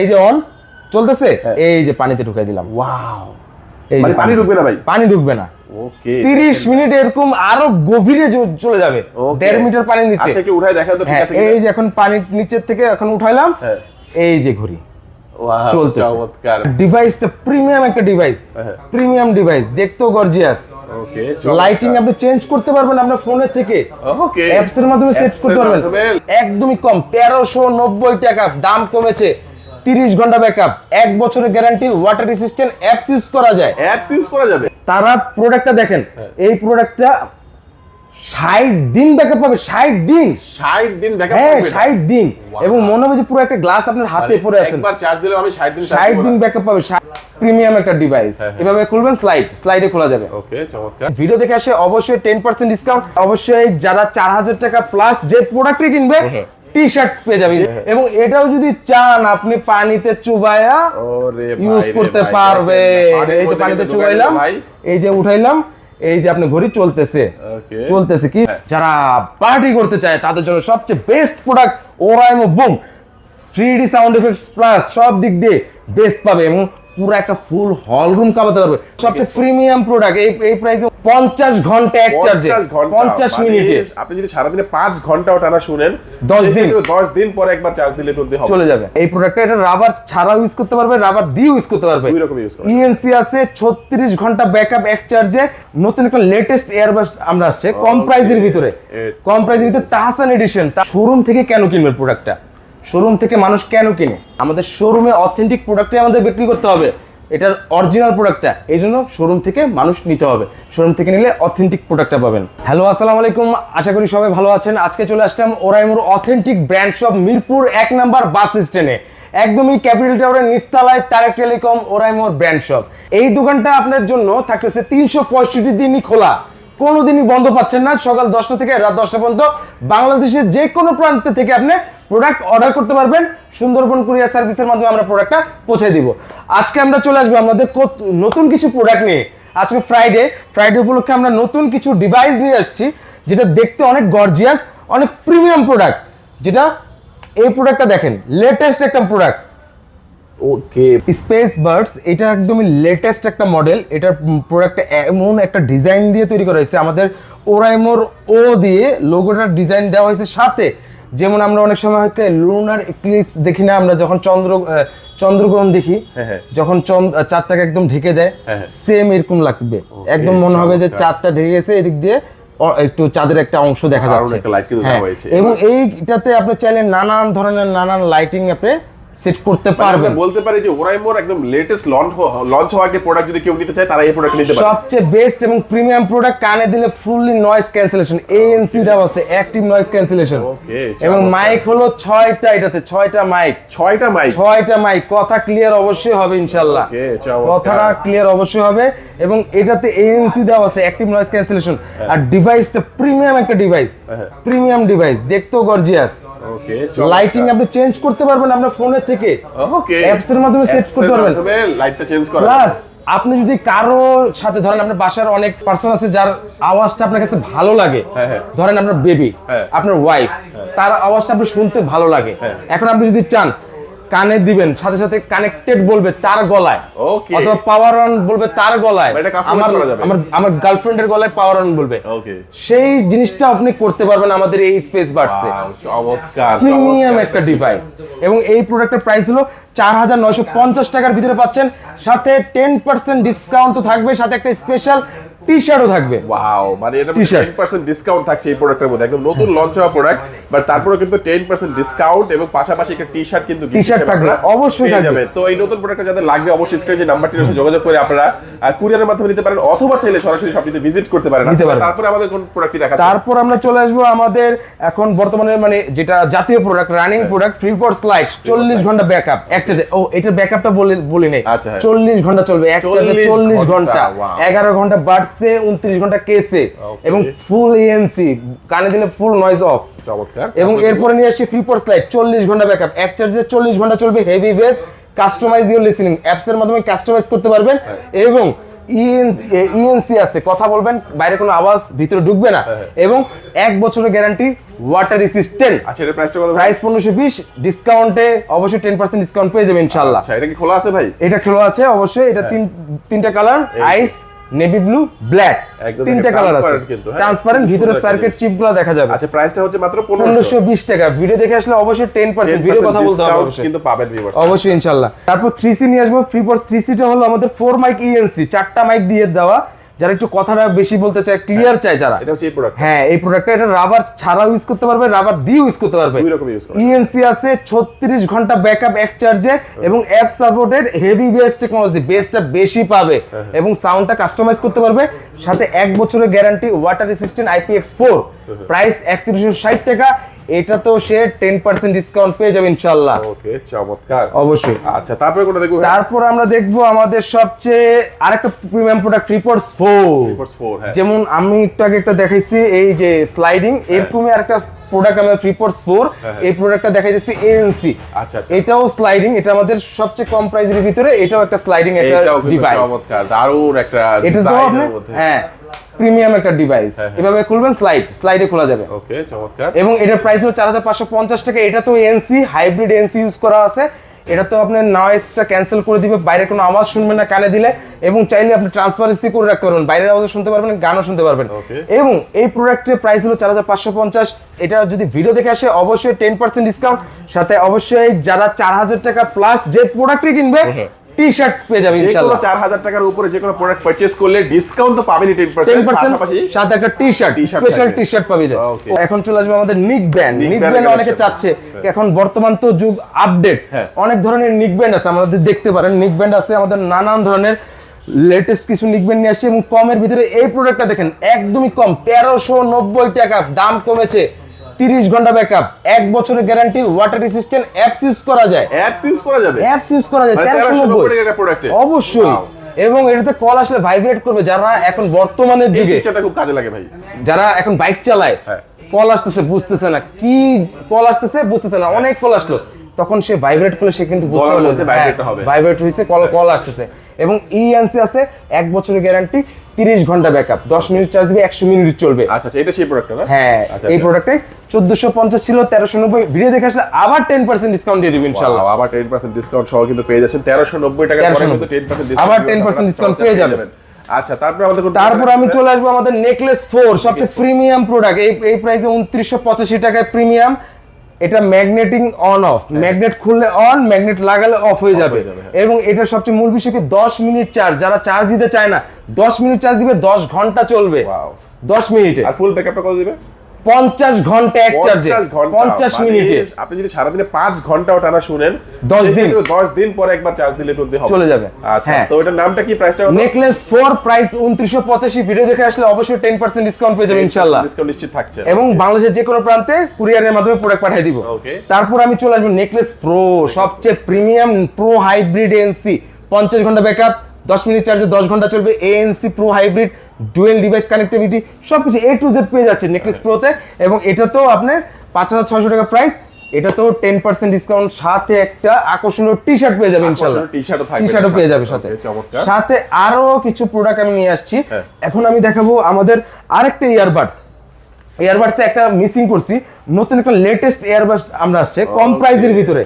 এই যে অন চলতেছে? হ্যাঁ। এই যে পানিতে ঢুকাই দিলাম। ওয়াও এই যে মানে পানি ঢুকবে না ভাই? পানি ঢুকবে না। ওকে তিরিশ মিনিট এরকম আরও গভীরে চলে যাবে। Okay. দেড় মিটার পানির নিচে আচ্ছা উঠাই দেখা তো ঠিক হ্যাঁ আছে এই যে এখন পানির নিচের থেকে এখন উঠাইলাম। হ্যাঁ। এই যে ঘুরি। চমৎকার। ডিভাইসটা প্রিমিয়াম একটা ডিভাইস। প্রিমিয়াম ডিভাইস দেখতেও গর্জিয়াস ওকে লাইটিং আপনি চেঞ্জ করতে পারবেন আপনার ফোনের থেকে। ওকে অ্যাপস এর মাধ্যমে সেট করতে পারবেন। একদমই কম তেরোশো নব্বই টাকা দাম কমেছে। তিরিশ ঘণ্টা ব্যাকআপ এক বছরের guarantee water resistant apps use করা যায়। অ্যাপস ইউজ করা যাবে। তারা প্রোডাক্টটা দেখেন হ্যাঁ। এই প্রোডাক্টটা ষাট দিন ব্যাকআপ পাবে ষাট দিন। 60 দিন ব্যাকআপ হ্যাঁ ষাট দিন। এবং মনে হবে যে পুরো একটা গ্লাস আপনার হাতে পড়ে আছে। একবার চার্জ দিলে আমি 60 দিন ষাট দিন ব্যাকআপ পাবে প্রিমিয়াম একটা ডিভাইস হ্যাঁ, এভাবে খুলবেন স্লাইড স্লাইডে খোলা যাবে। ওকে চমৎকার। ভিডিও দেখে আসে অবশ্যই টেন পার্সেন্ট ডিসকাউন্ট অবশ্যই যারা চার হাজার টাকা প্লাস যে প্রোডাক্টে কিনবে হ্যাঁ। টি শার্ট পেয়ে যাবেন। এবং এটাও যদি চান আপনি পানিতে চুবায়া ইউজ করতে পারবে এই যে পানিতে চুবাইলাম এই যে উঠাইলাম এই যে আপনি ঘড়ি চলতেছে। চলতেছে কি? যারা পার্টি করতে চায় তাদের জন্য সবচেয়ে best product Oraimo boom three D sound effects plus সব দিক দিয়ে বেস্ট পাবে। এবং পুরো একটা ফুল হল রুম কামাতে পারবে। সবচেয়ে প্রিমিয়াম প্রোডাক্ট এই এই প্রাইসে পঞ্চাশ ঘণ্টা এক চার্জে 50 ঘণ্টা পঞ্চাশ মানে মিনিটে আপনি যদি সারাদিনে 5 ঘন্টাও টানা শুনেন 10 দিন। 10 দিন পরে একবার চার্জ দিলে কিন্তু হবে। চলে যাবে। এই প্রোডাক্টটা এটা রাবার ইউজ করতে পারবে রাবার দিয়ে ইউজ করতে পারবে। দুই রকম ইউজ ইএনসি আছে 36 ঘণ্টা ব্যাকআপ এক চার্জে নতুন একটা লেটেস্ট এয়ারবাস আমরা আসছে কম প্রাইজের ভিতরে। কম প্রাইজের ভিতরে তাহসান এডিশন শোরুম থেকে কেন কিনবে প্রোডাক্টটা শোরুম থেকে মানুষ কেন কিনে? আমাদের শোরুমে অথেন্টিক প্রোডাক্টই আমাদের বিক্রি করতে হবে। এটার অরিজিনাল প্রোডাক্টটা এই জন্য শোরুম থেকে মানুষ নিতে হবে। শোরুম থেকে নিলে অথেন্টিক প্রোডাক্টটা পাবেন। হ্যালো আসসালামু আলাইকুম। আশা করি সবাই ভালো আছেন। আজকে চলে আসলাম ওরাইমোর অথেন্টিক ব্র্যান্ড শপ মিরপুর এক নাম্বার বাস স্ট্যান্ডে। একদমই ক্যাপিটাল টাওয়ারের নিস্তালায় তারেক টেলিকম ওরাইমোর ব্র্যান্ড শপ এই দোকানটা আপনার জন্য থাকতেছে তিনশো পঁয়ষট্টি দিনই খোলা। কোনো দিনই বন্ধ পাচ্ছেন না। সকাল দশটা থেকে রাত দশটা পর্যন্ত বাংলাদেশের যে কোনো প্রান্ত থেকে আপনি প্রোডাক্ট অর্ডার করতে পারবেন। সুন্দরবন কুরিয়ার সার্ভিসের মাধ্যমে আমরা প্রোডাক্টটা পৌঁছে দিব। আজকে আমরা চলে আসব আমাদের নতুন কিছু প্রোডাক্ট নিয়ে। আজকে ফ্রাইডে ফ্রাইডে উপলক্ষে আমরা নতুন কিছু ডিভাইস নিয়ে আসছি যেটা দেখতে অনেক গর্জিয়াস অনেক প্রিমিয়াম প্রোডাক্ট যেটা এই প্রোডাক্টটা দেখেন লেটেস্ট একটা প্রোডাক্ট ওকে স্পেস বার্ডস এটা একদমই লেটেস্ট একটা মডেল এটার প্রোডাক্টটা এমন একটা ডিজাইন দিয়ে তৈরি করা হয়েছে। আমাদের ওরাইমোর ও দিয়ে লোগোটার ডিজাইন দেওয়া হয়েছে সাথে। যেমন আমরা অনেক সময় হয়তো লুনার ইক্লিপস দেখি না আমরা যখন চন্দ্র চন্দ্রগ্রহণ দেখি হ্যাঁ, হ্যাঁ। যখন চাঁদটাকে একদম ঢেকে দেয় হ্যাঁ, হ্যাঁ। সেম এরকম লাগবে একদম মনে হবে যে চাঁদটা ঢেকে গেছে এদিক দিয়ে একটু চাঁদের একটা অংশ দেখা যাচ্ছে এবং এইটাতে আপনি চাইলে নানান ধরনের নানান লাইটিং আপনি সেট করতে পারবেন পারবেন। বলতে পারি যে ওরাইমোর একদম লেটেস্ট লঞ্চ লঞ্চ হওয়া আগে প্রোডাক্ট যদি কেউ নিতে চায় তারা এই প্রোডাক্ট নিতে পারে। সবচেয়ে বেস্ট এবং প্রিমিয়াম প্রোডাক্ট কানে দিলে ফুললি নয়েজ ক্যান্সেলেশন এএনসি দেওয়া আছে অ্যাক্টিভ নয়েজ ক্যান্সেলেশন এবং মাইক হলো ছয়টা এটাতে ছয়টা মাইক ছয়টা মাইক ছয়টা মাইক কথা ক্লিয়ার অবশ্যই হবে ইনশাল্লাহ। Okay, কথাটা ক্লিয়ার অবশ্যই হবে। এবং এটাতে এএনসি দেওয়া আছে অ্যাক্টিভ নয়েজ ক্যান্সেলেশন আর ডিভাইসটা প্রিমিয়াম একটা ডিভাইস। প্রিমিয়াম ডিভাইস দেখতেও গর্জিয়াস ওকে লাইটিং আপনি চেঞ্জ করতে পারবেন আপনার ফোনের থেকে অ্যাপস এর মাধ্যমে সেট করতে পারবেন লাইটটা চেঞ্জ করা প্লাস আপনি যদি কারও সাথে ধরেন আপনার বাসার অনেক পার্সন আছে যার আওয়াজটা আপনার কাছে ভালো লাগে হ্যাঁ, হ্যাঁ। ধরেন আপনার বেবি হ্যাঁ। আপনার ওয়াইফ তার আওয়াজটা আপনি শুনতে ভালো লাগে। এখন আপনি যদি চান কানে দিবেন সাথে সাথে কানেক্টেড বলবে তার গলায়. অথবা পাওয়ার অন বলবে তার গলায়। আমার। আমার গার্লফ্রেন্ডের গলায় পাওয়ার অন বলবে। ওকে সেই জিনিসটা আপনি করতে পারবেন আমাদের এই স্পেস চমৎকার প্রিমিয়াম একটা ডিভাইস এবং এই প্রোডাক্টের প্রাইস হলো চার হাজার নয়শো পঞ্চাশ টাকার ভিতরে পাচ্ছেন। সাথে টেন পার্সেন্ট ডিসকাউন্ট তো থাকবে সাথে একটা স্পেশাল টি শার্টও থাকবে। ওয়াও মানে এটা T-shirt। 10% ডিসকাউন্ট থাকছে এই প্রোডাক্টের মধ্যে। একদম নতুন লঞ্চ হওয়া প্রোডাক্ট বাট তারপরে কিন্তু 10% ডিসকাউন্ট এবং পাশাপাশি একটা টি-শার্ট কিন্তু gift T-shirt থাকবে, অবশ্যই থাকবে। তো এই নতুন প্রোডাক্টটা যাদের লাগবে অবশ্যই স্ক্রিনে যে নাম্বারটি রয়েছে যোগাযোগ করে আপনারা কুরিয়ারের মাধ্যমে নিতে পারেন অথবা চাইলে সরাসরি শপটিতে ভিজিট করতে পারেন। তারপরে আমাদের কোন প্রোডাক্টটি তারপর আমরা চলে আসব আমাদের এখন বর্তমানে মানে যেটা জাতীয় product running product free for slice চল্লিশ ঘণ্টা ব্যাকআপ একটা ও এটার ব্যাকআপটা বলি বলি নেই। আচ্ছা, হ্যাঁ। চল্লিশ ঘণ্টা চলবে এক চার্জে 40 ঘণ্টা, এগারো ঘণ্টা wow. বাড়ছে উনত্রিশ ঘণ্টা কেসে. এবং ফুল ইএনসি কানে দিলে ফুল নয়েজ অফ চমৎকার। এবং এরপরে নিয়ে আসছি ফ্রি ফর স্লাইড চল্লিশ ঘণ্টা ব্যাকআপ এক চার্জে চল্লিশ ঘণ্টা চলবে heavy bass customize your listening apps এর মাধ্যমে কাস্টমাইজ করতে পারবেন। এবং ইএনসি আছে কথা বলবেন বাইরে কোনো আওয়াজ ভিতরে ঢুকবে না। হ্যাঁ, এবং এক বছরের গ্যারান্টি ওয়াটার রেসিস্ট্যান্ট আচ্ছা এটা প্রাইসটা কত প্রাইস পনেরোশো বিশ ডিসকাউন্টে অবশ্যই টেন পার্সেন্ট ডিসকাউন্ট পেয়ে যাবে ইনশাল্লাহ আচ্ছা এটা কি খোলা আছে ভাই? এটা খেলো আছে অবশ্যই। এটা তিন তিনটা কালার হ্যাঁ। আইস নেভি ব্লু ব্ল্যাক তিনটা কালার আছে। কিন্তু, হ্যাঁ? ট্রান্সপারেন্ট ভিতরে সার্কিট। চিপগুলো দেখা যাবে। আচ্ছা প্রাইসটা হচ্ছে মাত্র পনেরোশো। পনেরোশো বিশ টাকা। ভিডিও দেখে আসলে অবশ্যই টেন পার্সেন্ট ভিডিও কথা বলতে হবে অবশ্যই। কিন্তু পাবেন ভিউয়ার্স অবশ্যই ইনশাল্লাহ। তারপর থ্রি সি নিয়ে আসব। ফ্রি পর থ্রি সিটা হলো আমাদের ফোর মাইক ইএনসি চারটা মাইক দিয়ে দেওয়া। যারা একটু কথাটা বেশি বলতে চায় ক্লিয়ার চায় যারা। এটা হচ্ছে এই প্রোডাক্ট হ্যাঁ এই প্রোডাক্টটা এটা রাবার ছাড়াও ইউজ করতে পারবে রাবার দিয়ে ইউজ করতে পারবে। দুই রকম ইউজ করা ইএনসি আছে 36 ঘণ্টা ব্যাকআপ এক চার্জে এবং app supported heavy bass technology বেসটা বেশি পাবে। এবং সাউন্ডটা কাস্টমাইজ করতে পারবে। সাথে এক বছরের guarantee water resistant IPX four price একত্রিশশো ষাট টাকা। এটা তো সে টেন পার্সেন্ট ডিসকাউন্ট পেয়ে যাবে ইনশাল্লাহ ওকে চমৎকার। অবশ্যই। আচ্ছা তারপরে কোনটা দেখব তারপর আমরা দেখব আমাদের সবচেয়ে আরেকটা প্রিমিয়াম প্রোডাক্ট ফ্রিপোর্টস ফোর হ্যাঁ। যেমন আমি একটু আগে একটা দেখাইছি এই যে স্লাইডিং এরকমই আরেকটা প্রোডাক্ট ফ্রিপোর্টস ফোর। এই প্রোডাক্টটা দেখাইতেছি এএনসি আচ্ছা এটাও স্লাইডিং এটা আমাদের সবচেয়ে কম প্রাইসের ভিতরে এটাও একটা স্লাইডিং একটা ডিভাইস চমৎকার দারুণ একটা এটা তো আপনার হ্যাঁ প্রিমিয়াম একটা ডিভাইস হ্যাঁ, হ্যাঁ। এভাবে খুলবেন স্লাইড স্লাইডে খোলা যাবে। ওকে চমৎকার। এবং এটার প্রাইস হলো চার হাজার পাঁচশো পঞ্চাশ টাকা এটা তো এনসি হাইব্রিড এনসি ইউজ করা আছে। এটা তো আপনার নয়েসটা ক্যান্সেল করে দিবে বাইরে কোনো আওয়াজ শুনবেন না কানে দিলে এবং চাইলে আপনি ট্রান্সপারেন্সি করে রাখতে পারবেন বাইরের আওয়াজ শুনতে পারবেন গানও শুনতে পারবেন। এবং এই প্রোডাক্টের প্রাইস হলো চার হাজার পাঁচশো পঞ্চাশ এটা যদি ভিডিও দেখে আসে অবশ্যই টেন পার্সেন্ট ডিসকাউন্ট সাথে অবশ্যই যারা চার হাজার টাকা প্লাস যে প্রোডাক্টটি কিনবে টি শার্ট পেয়ে যাবে যে কোনো ইনশাল্লাহ। চার হাজার টাকার উপরে যে কোনো প্রোডাক্ট পারচেজ করলে ডিসকাউন্ট তো পাশাপাশি সাথে একটা T shirt special T shirt পাবে যায় এখন চলে আসবে আমাদের নিক ব্যান্ড নিক ব্যান্ড অনেকে চাচ্ছে এখন বর্তমান তো যুগ আপডেট হ্যাঁ। অনেক ধরনের নিক ব্যান্ড আছে আমাদের দেখতে পারেন। নিক ব্যান্ড আছে আমাদের নানান ধরনের লেটেস্ট কিছু নিক ব্যান্ড নিয়ে আসছে এবং কমের ভিতরে এই প্রোডাক্টটা দেখেন একদমই কম তেরোশো নব্বই টাকা দাম কমেছে। তিরিশ ঘণ্টা ব্যাকআপ এক বছরের guarantee water resistant apps use করা যায়। অ্যাপস ইউজ করা যাবে? অ্যাপস ইউজ করা যায় মানে তেরোশো 1390 নব্বই। টাকার একটা প্রোডাক্টে অবশ্যই. এবং এটাতে কল আসলে ভাইব্রেট করবে যারা এখন বর্তমানের যুগে। এটা খুব কাজে লাগে ভাই। যারা এখন বাইক চালায় হ্যাঁ। কল আসতেছে বুঝতেছে না। কি কল আসতেছে বুঝতেছে না। অনেক কল আসলো। তখন সে ভাইব্রেট করলে সে কিন্তু বুঝতে পারল হবে। ভাইব্রেট হয়েছে কল কল আসতেছে। এবং ইএনসি আছে এক বছরের গ্যারান্টি তিরিশ ঘণ্টা ব্যাকআপ দশ মিনিট চার্জ দিবে একশো মিনিট চলবে। আচ্ছা আচ্ছা এটা সেই প্রোডাক্টটা না? হ্যাঁ আচ্ছা, এই আচ্ছা। প্রোডাক্টে চোদ্দশো পঞ্চাশ ছিল তেরোশো নব্বই। ভিডিও দেখে আসলে আবার টেন পার্সেন্ট ডিসকাউন্ট দিয়ে দিবেন ইনশাল্লাহ। আবার টেন পার্সেন্ট ডিসকাউন্ট সহ কিন্তু পেয়ে যাচ্ছেন। তেরোশো নব্বই টাকা পরে 1390 কিন্তু টেন পার্সেন্ট আবার 10% discount পেয়ে যাবেন। আচ্ছা তারপরে আমাদের তারপর আমি চলে আসব আমাদের নেকলেস ফোর সবচেয়ে প্রিমিয়াম প্রোডাক্ট এই এই প্রাইসে উনত্রিশশো পঁচাশি টাকায় প্রিমিয়াম এটা ম্যাগনেটিং অন অফ ম্যাগনেট খুললে অন ম্যাগনেট লাগালে অফ হয়ে যাবে। হয়ে। এবং এটা সবচেয়ে মূল বিষয় কি? দশ মিনিট চার্জ যারা চার্জ দিতে চায় না দশ মিনিট চার্জ দিবে দশ ঘণ্টা চলবে। দশ মিনিটে। আর ফুল ব্যাকআপটা কত দিবে? পঞ্চাশ ঘণ্টা এক চার্জে পঞ্চাশ মানে মিনিটে। আপনি যদি সারাদিনে পাঁচ ঘন্টাও টানা শুনেন 10 দিন। দশ দিন পরে একবার চার্জ দিলে চলে যাবে। আচ্ছা হ্যাঁ। তো এটার নামটা কি? প্রাইসটা নেকলেস ফোর প্রাইস উনত্রিশশো পঁচাশি। ভিডিও দেখে আসলে অবশ্যই টেন পার্সেন্ট ডিসকাউন্ট পেয়ে যাবে ইনশাল্লাহ ডিসকাউন্ট নিশ্চিত থাকছে। এবং বাংলাদেশের যে কোনো প্রান্তে কুরিয়ারের মাধ্যমে প্রোডাক্ট পাঠিয়ে দিব. তারপর আমি চলে আসব নেকলেস প্রো সবচেয়ে প্রিমিয়াম প্রো হাইব্রিড এনসি পঞ্চাশ ঘণ্টা ব্যাকআপ দশ মিনিট চার্জে দশ ঘণ্টা চলবে ANC pro hybrid dual device connectivity সবকিছু এ টু জেড পেয়ে যাচ্ছে নেকলেস প্রোতে এবং এটা তো আপনার পাঁচ হাজার ছয়শো টাকা প্রাইস এটা তো টেন পার্সেন্ট ডিসকাউন্ট সাথে একটা আকর্ষণীয় টি শার্ট পেয়ে যাবে ইনশাল্লাহ। টি শার্টও পেয়ে। যাবে সাথে। সাথে আরও কিছু প্রোডাক্ট আমি নিয়ে আসছি। হ্যাঁ। এখন আমি দেখাবো আমাদের আরেকটা ইয়ারবাডস ইয়ারবাডসে একটা মিসিং করছি। নতুন একটা লেটেস্ট ইয়ারবাডস আমরা আসছে কম. প্রাইসের ভিতরে।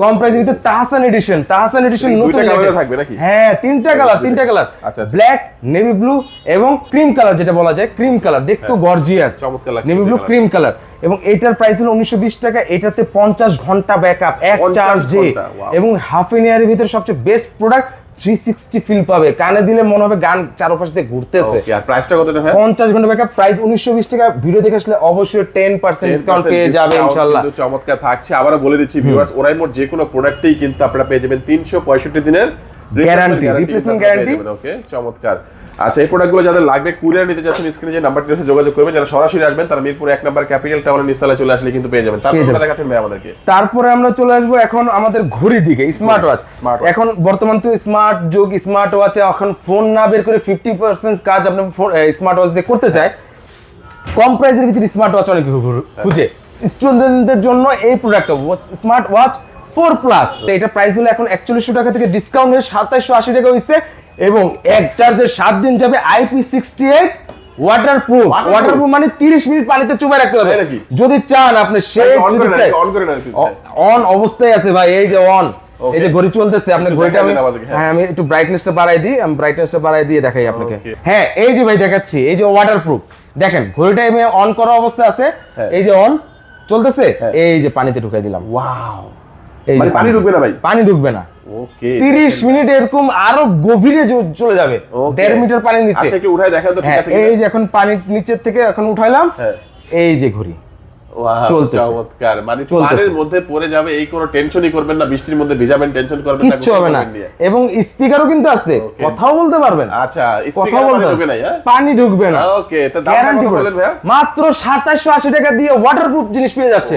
কম প্রাইসের ভিতরে তাহসান এডিশন তাহসান এডিশন নতুন latest। থাকবে নাকি? হ্যাঁ তিনটা কালার তিনটা কালার। ব্ল্যাক নেভি ব্লু এবং ক্রিম কালার যেটা বলা যায় ক্রিম কালার দেখতে গর্জিয়াস। চমৎকার নেভি ব্লু ক্রিম কালার এবং এটার প্রাইস হলো উনিশশো বিশ টাকা এটাতে পঞ্চাশ ঘণ্টা ব্যাকআপ এক 50 চার্জে এবং হাফ এন ইয়ারের ভিতরে সবচেয়ে best product three sixty feel পাবে। কানে দিলে মনে হবে গান চারপাশ দিয়ে ঘুরতেছে। আর প্রাইসটা কত ভাই? পঞ্চাশ ঘণ্টা ব্যাকআপ প্রাইস উনিশশো বিশ টাকা। ভিডিও দেখে আসলে অবশ্যই টেন পার্সেন্ট ডিসকাউন্ট পেয়ে যাবে কিন্তু চমৎকার থাকছে। আবারও বলে দিচ্ছি ভিউয়ার্স ওরাই মোট যে কোনো প্রোডাক্টেই কিন্তু আপনারা পেয়ে যাবেন তিনশো পঁয়ষট্টি দিনের Guarantee, replacement guarantee। ওকে চমৎকার। আচ্ছা এই প্রোডাক্টগুলো যাদের লাগবে কুরিয়ার নিতে চাচ্ছেন স্ক্রিনে যে নাম্বারটি রয়েছে যোগাযোগ করবেন। যারা সরাসরি আসবেন তারা মিরপুর এক নাম্বার ক্যাপিটাল টাউনের নিস্তালায় চলে আসলে কিন্তু পেয়ে যাবেন। তারপর। দেখাচ্ছেন ভাই আমাদেরকে। তারপরে আমরা চলে আসব এখন আমাদের ঘড়ির দিকে স্মার্ট ওয়াচ এখন বর্তমান তো স্মার্ট যুগ স্মার্ট ওয়াচে এখন ফোন না বের করে ফিফটি পার্সেন্ট কাজ আপনি স্মার্ট ওয়াচ দিয়ে করতে চায়। কম প্রাইসের ভিতরে স্মার্ট ওয়াচ অনেক খুঁজে। স্টুডেন্টদের জন্য এই প্রোডাক্টটা স্মার্ট ওয়াচ ফোর প্লাস। এটা প্রাইস হলো এখন একচল্লিশশো টাকা থেকে ডিসকাউন্ট হয়ে সাতাইশশো আশি টাকা হয়েছে এবং এক চার্জে সাত দিন যাবে IP sixty eight waterproof waterproof মানে তিরিশ মিনিট পানিতে চুবাই রাখতে হবে। যদি চান আপনি যদি চাই। অন করে। অন অবস্থায় আছে ভাই এই যে অন এই যে ঘড়ি চলতেছে আপনি ঘড়িটা আমি হ্যাঁ। হ্যাঁ আমি একটু ব্রাইটনেসটা বাড়াই দিই আমি ব্রাইটনেসটা বাড়াই দিয়ে দেখাই আপনাকে। হ্যাঁ এই যে ভাই দেখাচ্ছি এই যে ওয়াটার প্রুফ দেখেন ঘড়িটা আমি অন করা অবস্থা আছে। হ্যাঁ। এই যে অন চলতেছে? হ্যাঁ। এই যে পানিতে ঢুকাই দিলাম। ওয়াও এই মানে পানি ঢুকবে না ভাই? পানি ঢুকবে না। ওকে। তিরিশ মিনিট এরকম আরও গভীরে চলে যাবে। Okay. দেড় মিটার পানির নিচে আচ্ছা একটু উঠায় দেখা তো ঠিক হ্যাঁ আছে এই যে এখন পানির নিচের থেকে এখন উঠাইলাম। হ্যাঁ। এই যে ঘড়ি। চলতেছে। চমৎকার। মানে পানির মধ্যে পড়ে যাবে এই কোনো টেনশনই করবেন না বৃষ্টির মধ্যে ভিজাবেন টেনশন করবেন না গোসল হবে না। এবং স্পিকারও কিন্তু আছে কথাও বলতে পারবেন। আচ্ছা কথা বলতে ঢুকবে না হ্যাঁ? পানি ঢুকবে না। ওকে তো কত বলেন মাত্র সাতাশশো আশি টাকা দিয়ে ওয়াটারপ্রুফ জিনিস পেয়ে যাচ্ছে।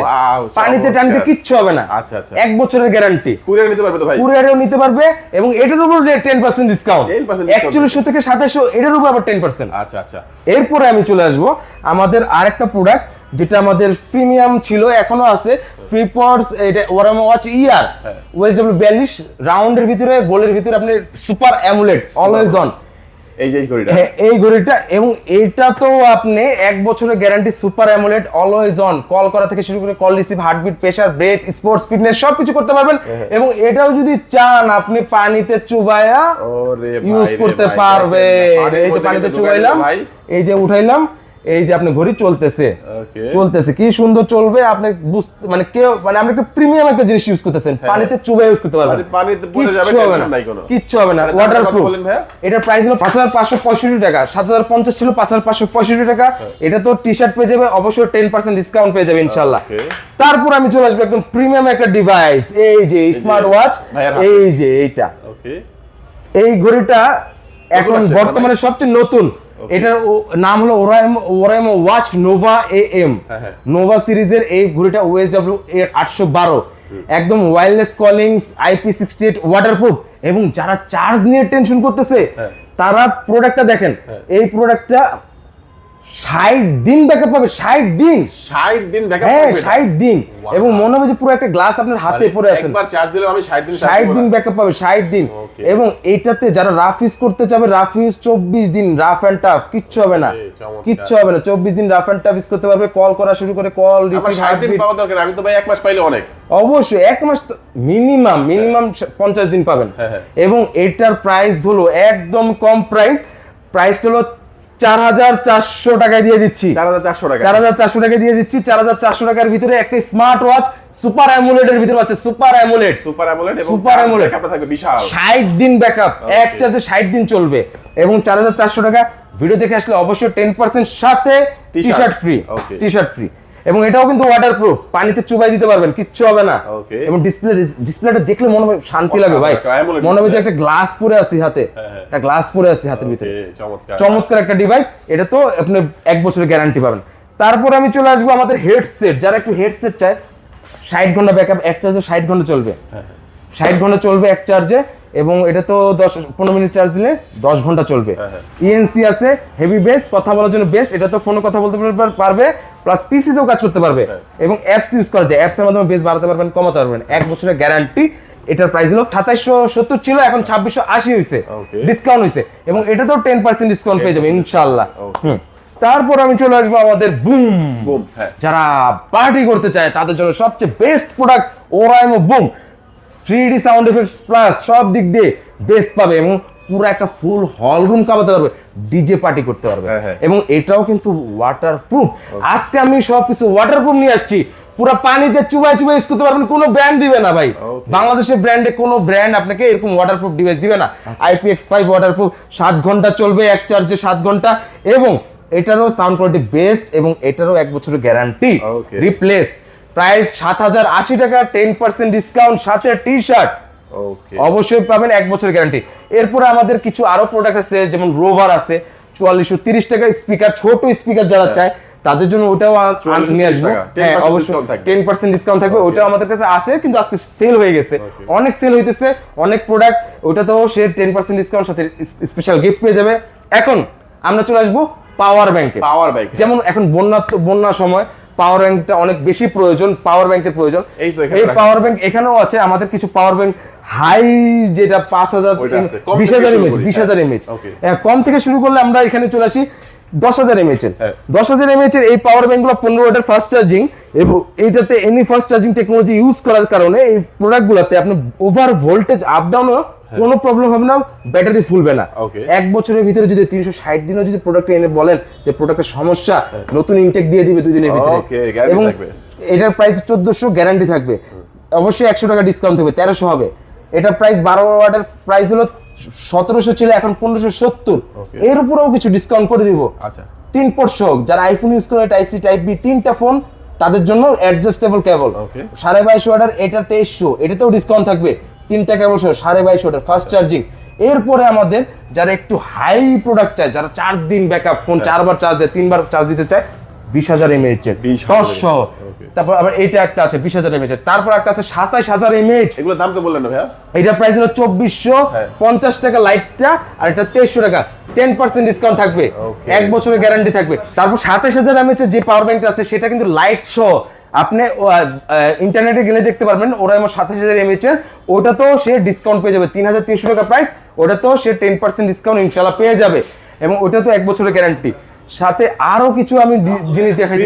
পানিতে। টানিতে কিচ্ছু হবে না। আচ্ছা, আচ্ছা। এক বছরের গ্যারান্টি কুরিয়ার নিতে পারবে তো ভাই? কুরিয়ারেও নিতে পারবে এবং এটার উপর টেন পার্সেন্ট ডিসকাউন্ট 10% discount। একচল্লিশশো থেকে সাতাশশো এটার উপর আবার টেন পার্সেন্ট আচ্ছা আচ্ছা। এরপরে আমি চলে আসব আমাদের আরেকটা প্রোডাক্ট যেটা আমাদের প্রিমিয়াম ছিল এখনও আছে। ফ্রিপডস এটা ওরামা ওয়াচ ইয়ার। ওয়েস ডাব্লিউ বিয়াল্লিশ রাউন্ডের ভিতরে গোলের ভিতরে আপনি সুপার অ্যামুলেট অলওয়েজ অন এই যে ঘড়িটা। হ্যাঁ, এই ঘড়িটা এবং এইটা তো আপনি এক বছরের guarantee super AMOLED always on call করা থেকে শুরু করে call receive heartbeat pressure breath sports fitness সবকিছু করতে পারবেন। হ্যাঁ, এবং এটাও যদি চান আপনি পানিতে চুবায়া ইউজ করতে পারবে এই যে পানিতে চুবাইলাম এই যে উঠাইলাম। এই যে আপনি ঘড়ি চলতেছে চলতেছে কি সুন্দর চলবে আপনি বুঝতে মানে কেউ মানে আপনি একটা প্রিমিয়াম একটা জিনিস ইউজ করতেছেন পানিতে চুবাই ইউজ করতে পারবেন। মানে পানিতে পড়ে যাবে, কিচ্ছু হবে না। নাই কোনো। কিচ্ছু হবে না। মানে ওয়াটার প্রুফ এটার প্রাইস হলো পাঁচ হাজার পাঁচশো পঁয়ষট্টি টাকা সাত হাজার পঞ্চাশ ছিল পাঁচ হাজার পাঁচশো পঁয়ষট্টি টাকা। এটা তো টি শার্ট পেয়ে যাবে অবশ্যই টেন পার্সেন্ট ডিসকাউন্ট পেয়ে যাবে ইনশাল্লাহ Okay. তারপর আমি চলে আসব একদম প্রিমিয়াম একটা ডিভাইস এই যে স্মার্ট ওয়াচ এই যে এইটা। ওকে এই ঘড়িটা এখন বর্তমানে সবচেয়ে নতুন। এটার নাম হলো Oraimo Oraimo watch Nova A M হ্যাঁ, হ্যাঁ। নোভা সিরিজের এই ঘড়িটা ওএসডব্লিউ এর আটশো বারো। একদম wireless calling IP sixty eight waterproof এবং যারা চার্জ নিয়ে টেনশন করতেছে হ্যাঁ। তারা প্রোডাক্টটা দেখেন। এই প্রোডাক্টটা ষাট দিন ব্যাকআপ পাবে ষাট দিন। 60 দিন ব্যাকআপ হ্যাঁ ষাট দিন। এবং মনে হবে যে পুরো একটা গ্লাস আপনার হাতে পড়ে আছেন একবার চার্জ দিলে আমি 60 দিন ষাট দিন ব্যাকআপ পাবে ষাট দিন। এবং এইটাতে যারা রাফ ইউজ করতে চাবে রাফ ইউজ চব্বিশ দিন রাফ অ্যান্ড টাফ কিচ্ছু হবে না। কিচ্ছু হবে না। চব্বিশ দিন রাফ অ্যান্ড টাফ ইউজ করতে পারবে কল করা শুরু করে কল রিসিভ 60 দিন পাওয়া দরকার আমি তো ভাই এক মাস পাইলে অনেক। অবশ্যই এক মাস মিনিমাম মিনিমাম পঞ্চাশ দিন পাবেন। হ্যাঁ, হ্যাঁ। এবং এটার প্রাইস হলো একদম কম প্রাইস প্রাইস হলো চার হাজার চারশো টাকায় দিয়ে দিচ্ছি। 4400 টাকা চার হাজার চারশো টাকা দিয়ে দিচ্ছি। চার হাজার চারশো টাকার ভিতরে একটা স্মার্ট ওয়াচ সুপার অ্যামুলেটের ভিতরে আছে। Super AMOLED super AMOLED charge AMOLED। থাকবে বিশাল। ষাট দিন ব্যাকআপ এক চার্জে ষাট দিন চলবে। এবং চার হাজার চারশো টাকা। ভিডিও দেখে আসলে অবশ্যই টেন পার্সেন্ট সাথে T-shirt free okay T shirt free এবং এটাও কিন্তু ওয়াটার প্রুফ পানিতে চুবাই দিতে পারবেন কিচ্ছু হবে না। এবং ডিসপ্লে ডিসপ্লেটা দেখলে মনে হবে শান্তি লাগে ভাই। মনে হবে যে একটা গ্লাস পরে আছি হাতে। হ্যাঁ, হ্যাঁ। একটা গ্লাস পরে আছি হাতের ভিতরে। চমৎকার। চমৎকার একটা ডিভাইস এটা তো আপনি এক বছরের গ্যারান্টি পাবেন। তারপর আমি চলে আসব আমাদের হেডসেট যারা একটু হেডসেট চায় ষাট ঘণ্টা ব্যাকআপ এক চার্জে ষাট ঘণ্টা চলবে। হ্যাঁ, ষাট ঘণ্টা চলবে এক চার্জে এবং এটা তো দশ পনেরো মিনিট চার্জ দিলে দশ ঘণ্টা চলবে। হ্যাঁ, ইএনসি আছে হেভি বেস কথা বলার জন্য বেস্ট এটা তো ফোনে কথা বলতে পার- পারবে প্লাস পিসিতেও কাজ করতে পারবে। হ্যাঁ। এবং অ্যাপস ইউজ করা যায় অ্যাপসের মাধ্যমে বেস বাড়াতে পারবেন কমাতে পারবেন। এক বছরের গ্যারান্টি এটার প্রাইস হলো সাতাইশশো সত্তর ছিল এখন ছাব্বিশশো আশি হয়েছে ডিসকাউন্ট হয়েছে এবং এটা তো টেন পার্সেন্ট ডিসকাউন্ট পেয়ে যাবে ইনশাল্লাহ হুম। তারপর আমি চলে আসব আমাদের বুম বুম হ্যাঁ। যারা পার্টি করতে চায় তাদের জন্য সবচেয়ে best product Oraimo boom three sound effects plus সব দিক দিয়ে বেস্ট পাবে এবং পুরো একটা ফুল হল রুম কামাতে পারবে ডিজে পার্টি করতে পারবে। হ্যাঁ, হ্যাঁ। এবং এটাও কিন্তু ওয়াটার প্রুফ আজকে আমি সব কিছু ওয়াটার প্রুফ নিয়ে আসছি। পুরো পানিতে চুবাই চুবাই ইউজ করতে পারবেন কোনো ব্র্যান্ড দিবে না ভাই। বাংলাদেশের ব্র্যান্ডে কোনো ব্র্যান্ড আপনাকে এরকম ওয়াটারপ্রুফ ডিভাইস দিবে না। আইপিএক্স ফাইভ ওয়াটারপ্রুফ সাত ঘণ্টা চলবে এক চার্জে সাত ঘণ্টা। এবং এটারও সাউন্ড কোয়ালিটি বেস্ট এবং এটারও এক বছরের গ্যারান্টি রিপ্লেস প্রাইস সাত হাজার আশি টাকা টেন পার্সেন্ট ডিসকাউন্ট সাথে টি শার্ট অবশ্যই পাবেন এক বছরের গ্যারান্টি এরপরে আমাদের কিছু আরও প্রোডাক্ট আছে যেমন রোভার আছে চুয়াল্লিশশো তিরিশ টাকা স্পিকার ছোট স্পিকার যারা চায় তাদের জন্য ওটাও আ- আন- 4430 নিয়ে আসব। হ্যাঁ অবশ্যই। টেন পার্সেন্ট ডিসকাউন্ট থাকবে। ওটাও আমাদের কাছে আছে কিন্তু আজকে সেল হয়ে গেছে। অনেক সেল হইতেছে অনেক প্রোডাক্ট ওটাতেও সে টেন পার্সেন্ট ডিসকাউন্ট সাথে স্পেশাল গিফট পেয়ে যাবে। এখন আমরা চলে আসব পাওয়ার ব্যাংকে পাওয়ার ব্যাংক যেমন এখন বন্যা বন্যার সময় পাওয়ার ব্যাংকটা অনেক বেশি প্রয়োজন পাওয়ার ব্যাংকের প্রয়োজন এই তো এই পাওয়ার ব্যাংক এখানেও আছে আমাদের কিছু পাওয়ার ব্যাংক হাই যেটা পাঁচ হাজার বিশ হাজার এমএচ বিশ হ্যাঁ। হাজার এমএচ Okay. কম থেকে শুরু করলে আমরা এখানে চলে আসি দশ হাজার এমএচ এর হ্যাঁ। দশ হাজার এমএচ এর এই পাওয়ার ব্যাংকগুলো পনেরো ওয়াটের ফাস্ট চার্জিং এবং এইটাতে any fast charging technology use করার কারণে এই প্রোডাক্ট গুলাতে আপনি ওভার ভোল্টেজ আপ ডাউনও কোনো প্রবলেম হবে না ব্যাটারি ফুলবে না। হ্যাঁ। এক বছরের ভিতরে যদি তিনশো ষাট দিনও যদি প্রোডাক্ট এনে বলেন যে প্রোডাক্টের সমস্যা নতুন ইনটেক দিয়ে দিবে দুই দিনের ভিতরে। এবং এটার প্রাইস চোদ্দশো গ্যারান্টি থাকবে। অবশ্যই একশো টাকা ডিসকাউন্ট থাকবে তেরোশো হবে। এটার প্রাইস বারো ওয়াটের প্রাইস হলো সতেরোশো ছিল এখন পনেরোশো সত্তর। এর উপরেও কিছু ডিসকাউন্ট করে দিব। আচ্ছা। তিন পোর্ট হোক যারা আইফোন ইউজ করে টাইপ সি টাইপ বি তিনটা ফোন তাদের জন্য অ্যাডজাস্টেবল কেবল. সাড়ে বাইশ ওয়াটার এটা তেইশশো এটাতেও ডিসকাউন্ট থাকবে। তিনটা কেবল সহ সাড়ে বাইশ ওয়াটার ফাস্ট চার্জিং এরপরে আমাদের যারা একটু হাই প্রোডাক্ট চায় যারা চার দিন ব্যাকআপ ফোন চারবার চার্জ দেয় তিনবার চার্জ দিতে চায় বিশ হাজার এমএএচ এর। দশ সহ তারপর আবার এটা একটা আছে বিশ হাজার এমএএচ এর। তারপর একটা আছে সাতাইশ হাজার এমএএচ এগুলো দাম তো বললেন না ভাইয়া। এটা প্রাইস হলো চব্বিশশো হ্যাঁ। পঞ্চাশ টাকা লাইটটা আর এটা তেইশশো টাকা। টেন পার্সেন্ট ডিসকাউন্ট থাকবে। এক বছরের গ্যারান্টি থাকবে। তারপর সাতাশ হাজার এমএচ যে পাওয়ার ব্যাংকটা আছে সেটা কিন্তু লাইট সহ আপনি ইন্টারনেটে গেলে দেখতে পারবেন ওরা আমার সাতাশ হাজার এমএচ এর তো সে ডিসকাউন্ট পেয়ে যাবে তিন হাজার তিনশো টাকা প্রাইস ওটা তো সে টেন পার্সেন্ট ডিসকাউন্ট ইনশাল্লাহ পেয়ে যাবে। এবং ওটা তো এক বছরের গ্যারান্টি সাথে আরও কিছু আমি জিনিস দেখাই।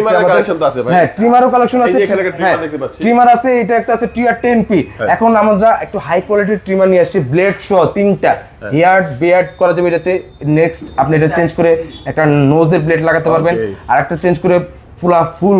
হ্যাঁ ট্রিমারও কালেকশন আছে। trimmer হ্যাঁ, ট্রিমার আছে এটা একটা আছে টিআর টেন পি হ্যাঁ। এখন আমরা একটু হাই কোয়ালিটির ট্রিমার নিয়ে আসছি ব্লেড সহ তিনটা। হ্যাঁ। হেয়ার বেয়ার্ড করা যাবে এটাতে। নেক্সট আপনি এটা চেঞ্জ করে একটা নোজের ব্লেড লাগাতে পারবেন। আর একটা চেঞ্জ করে পুরা ফুল?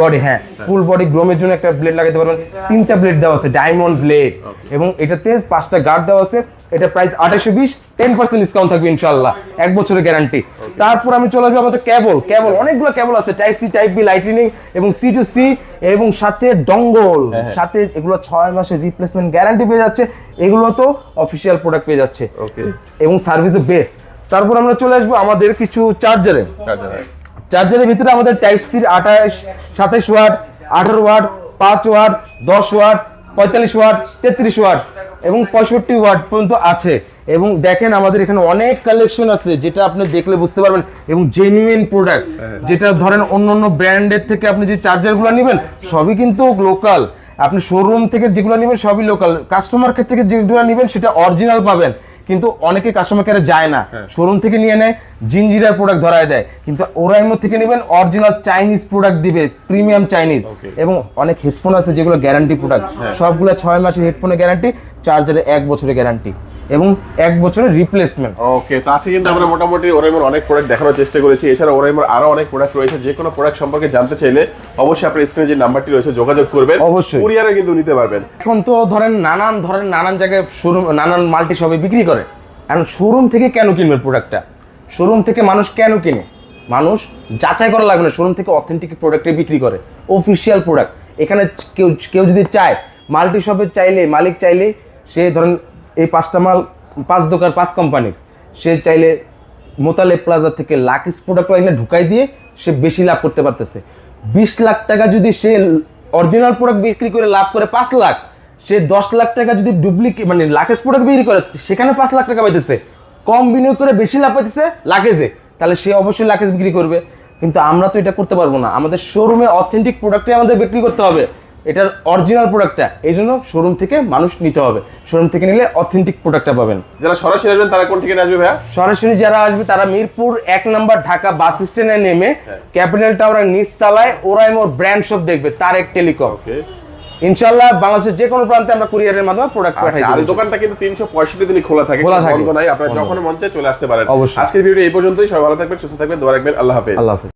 বডি হ্যাঁ ফুল বডি গ্রোমের জন্য একটা ব্লেড লাগাতে পারবেন। তিনটা ব্লেড দেওয়া আছে ডায়মন্ড ব্লেড এবং এটাতে পাঁচটা গার্ড দেওয়া আছে এটা প্রাইস আঠাশশো বিশ টেন পার্সেন্ট ডিসকাউন্ট থাকবে ইনশাল্লাহ এক বছরের গ্যারান্টি তারপর আমি চলে আসব আমাদের কেবল কেবল অনেকগুলো কেবল আছে type C type B lightning এবং সি টু সি এবং সাথে ডঙ্গল হ্যাঁ, সাথে এগুলো ছয় মাসের রিপ্লেসমেন্ট গ্যারান্টি পেয়ে যাচ্ছে এগুলো তো অফিসিয়াল প্রোডাক্ট পেয়ে যাচ্ছে। ওকে এবং সার্ভিসও বেস্ট তারপর আমরা চলে আসব আমাদের কিছু চার্জারে চার্জার চার্জারের ভিতরে আমাদের টাইপ সির আঠাশ, সাতাশ ওয়াট আঠারো ওয়াট পাঁচ ওয়াট দশ ওয়াট পঁয়তাল্লিশ ওয়াট তেত্রিশ ওয়াট এবং পঁয়ষট্টি ওয়াট পর্যন্ত আছে। এবং দেখেন আমাদের এখানে অনেক কালেকশন আছে যেটা আপনি দেখলে বুঝতে পারবেন এবং জেনুইন প্রোডাক্ট যেটা ধরেন অন্য অন্য ব্র্যান্ডের থেকে আপনি যে চার্জারগুলো নেবেন, সবই কিন্তু লোকাল আপনি শোরুম থেকে যেগুলো নেবেন, সবই লোকাল কাস্টমার থেকে যেগুলো নেবেন, সেটা অরিজিনাল পাবেন। কিন্তু অনেকে কাস্টমার কেয়ারে যায় না। শোরুম থেকে নিয়ে নেয় জিঞ্জিরার প্রোডাক্ট ধরায় দেয়। কিন্তু ওরাইমো থেকে নেবেন অরিজিনাল চাইনিজ প্রোডাক্ট দিবে প্রিমিয়াম চাইনিজ এবং অনেক হেডফোন আছে যেগুলো গ্যারান্টি প্রোডাক্ট সবগুলো ছয় মাসের হেডফোনের গ্যারান্টি চার্জারে এক বছরের গ্যারান্টি এবং এক বছরের রিপ্লেসমেন্ট ওকে তো আজকে কিন্তু আমরা মোটামুটি ওরাইমোর অনেক প্রোডাক্ট দেখানোর চেষ্টা করেছি। এছাড়া ওরাইমোর আরও অনেক প্রোডাক্ট রয়েছে। যে কোনো প্রোডাক্ট সম্পর্কে জানতে চাইলে অবশ্যই আপনার স্ক্রিনে যে নাম্বারটি রয়েছে যোগাযোগ করবেন। অবশ্যই। কুরিয়ারে কিন্তু নিতে পারবেন। এখন তো ধরেন নানান ধরেন নানান জায়গায় শোরুম নানান মাল্টি শপে বিক্রি করে। এখন শোরুম থেকে কেন কিনবেন প্রোডাক্টটা শোরুম থেকে মানুষ কেন কিনে? মানুষ যাচাই করা লাগবে না। শোরুম থেকে অথেন্টিক প্রোডাক্টে বিক্রি করে। অফিসিয়াল প্রোডাক্ট এখানে কেউ কেউ যদি চায় মাল্টি শপে চাইলে মালিক চাইলে সে ধরেন এই পাঁচটা মাল, পাঁচ দোকান, পাঁচ কোম্পানির, সে চাইলে মোতালে প্লাজা থেকে লাকিস প্রোডাক্ট এনে ঢুকাই দিয়ে সে বেশি লাভ করতে পারতেছে। বিশ লাখ টাকা যদি সে অরিজিনাল প্রোডাক্ট বিক্রি করে লাভ করে পাঁচ লাখ, সে দশ লাখ টাকা যদি ডুপ্লিকেট মানে লাকেজ প্রোডাক্ট বিক্রি করে, সেখানে পাঁচ লাখ টাকা পাইতেছে। কম বিনিয়োগ করে বেশি লাভ পাইতেছে লাকেজে, তাহলে সে অবশ্যই লাকেজ বিক্রি করবে। কিন্তু আমরা তো এটা করতে পারব না। আমাদের শোরুমে অথেন্টিক প্রোডাক্টে আমাদের বিক্রি করতে হবে। এটার অরিজিনাল প্রোডাক্টটা এই জন্য শোরুম থেকে মানুষ নিতে হবে। শোরুম থেকে নিলে অথেন্টিক প্রোডাক্টটা পাবেন। যারা সরাসরি আসবেন তারা কোন ঠিকানা আসবে ভাইয়া? সরাসরি যারা আসবে তারা মিরপুর এক নম্বর ঢাকা বাস স্ট্যান্ডে নেমে ক্যাপিটাল টাওয়ারের নিচতলায় ওরাইমোর ব্র্যান্ড শপ দেখবে তারেক টেলিকম ওকে ইনশাল্লাহ বাংলাদেশের যে কোনো প্রান্তে আমরা কুরিয়ারের মাধ্যমে প্রোডাক্ট আচ্ছা পাঠাই আর দোকানটা কিন্তু তিনশো পঁয়ষট্টি দিনই খোলা থাকে খোলা থাকে। বন্ধ নাই। আপনারা যখন মন চায় চলে আসতে পারেন। আজকের ভিডিও এই পর্যন্তই। সবাই ভালো থাকবেন সুস্থ থাকবেন। দোয়া রাখবেন। আল্লাহ হাফেজ। আল্লাহ হাফেজ।